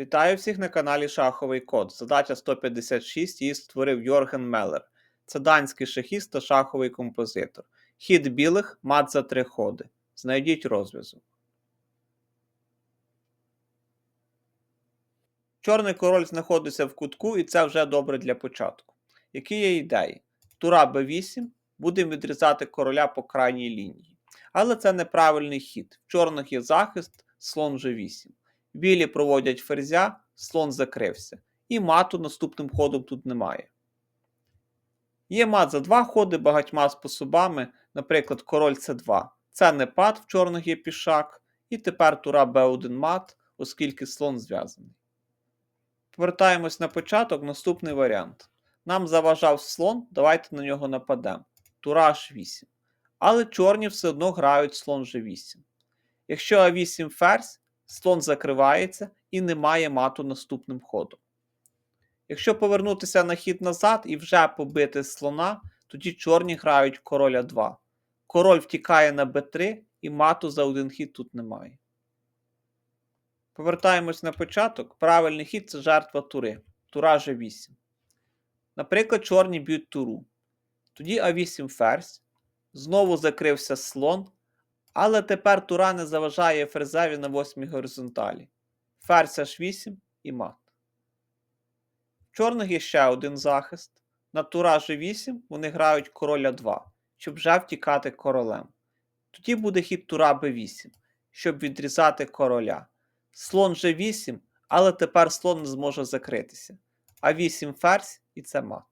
Вітаю всіх на каналі Шаховий Код. Задача 156 її створив Йорген Меллер. Це данський шахіст та шаховий композитор. Хід білих мат за три ходи. Знайдіть розв'язок. Чорний король знаходиться в кутку, і це вже добре для початку. Які є ідеї? Тура b8 будемо відрізати короля по крайній лінії. Але це неправильний хід. В чорних є захист, слон g8. Білі проводять ферзя, слон закрився. І мату наступним ходом тут немає. Є мат за два ходи багатьма способами, наприклад, король С2. Це не пад, в чорних є пішак, і тепер тура Б1 мат, оскільки слон зв'язаний. Повертаємось на початок, наступний варіант. Нам заважав слон, давайте на нього нападемо. Тура H8. Але чорні все одно грають слон G8. Якщо А8 ферзь, слон закривається і немає мату наступним ходом. Якщо повернутися на хід назад і вже побити слона, тоді чорні грають короля 2. Король втікає на b3 і мату за один хід тут немає. Повертаємось на початок. Правильний хід це жертва тури. Тура G8. Наприклад, чорні б'ють туру. Тоді А8 ферзь. Знову закрився слон. Але тепер тура не заважає ферзеві на восьмій горизонталі. Ферзь H8 і мат. В чорних є ще один захист. На тура G8 вони грають короля 2, щоб вже втікати королем. Тоді буде хід тура b8, щоб відрізати короля. Слон G8, але тепер слон не зможе закритися. А 8 ферзь і це мат.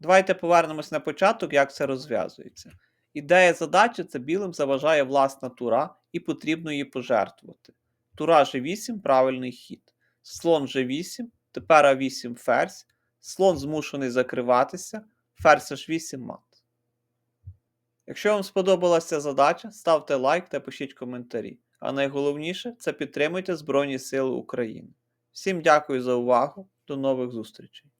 Давайте повернемось на початок, як це розв'язується. Ідея задачі це білим заважає власна тура і потрібно її пожертвувати. Тура G8 правильний хід. Слон G8, тепер А8 ферзь, слон змушений закриватися, ферзь H8 мат. Якщо вам сподобалася задача, ставте лайк та пишіть коментарі. А найголовніше це підтримуйте Збройні Сили України. Всім дякую за увагу, до нових зустрічей!